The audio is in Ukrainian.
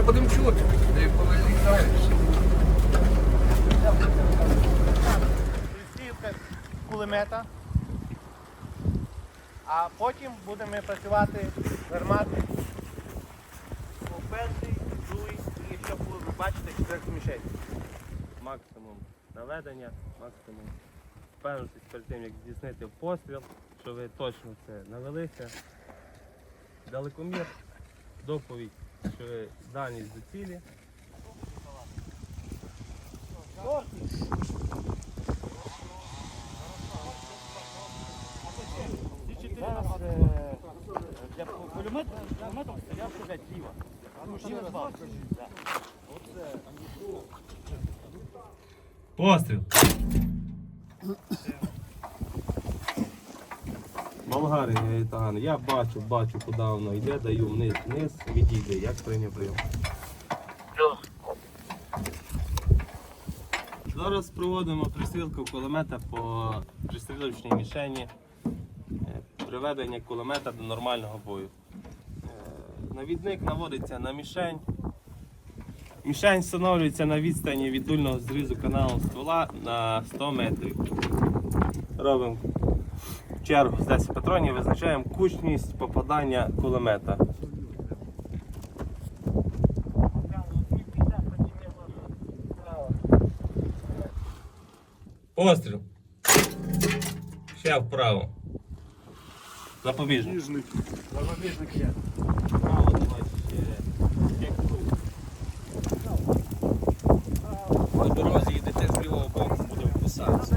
Ми будемо чути, де повилітаєш. Кулемета, а потім будемо працювати гармати по перший, другий і якщо ви бачите, чотирьох мішень. Максимум наведення, максимум впевненість перед тим, як здійснити постріл, що ви точно це навелися. Далекомір, доповідь що дальність до цілі. Для стояв сидять зліва. Зліва два. Постріл! Болгари, Гаїтан, я бачу, бачу, куди воно йде, даю вниз, вниз, відійде, як прийняв прийом. Зараз проводимо пристрілку кулемета по пристрілочній мішені, е, приведення кулемета до нормального бою. Е, Навідник наводиться на мішень. Мішень встановлюється на відстані від дульного зрізу каналу ствола на 100 метрів. Робимо в чергу з 10 патронів визначаємо кучність попадання кулемета. Постріл. Ще вправо. Запобіжник. Запобіжник є. Вправо давай ще. Як тут. По дорозі йдете з лівого боку, буде вкусатися.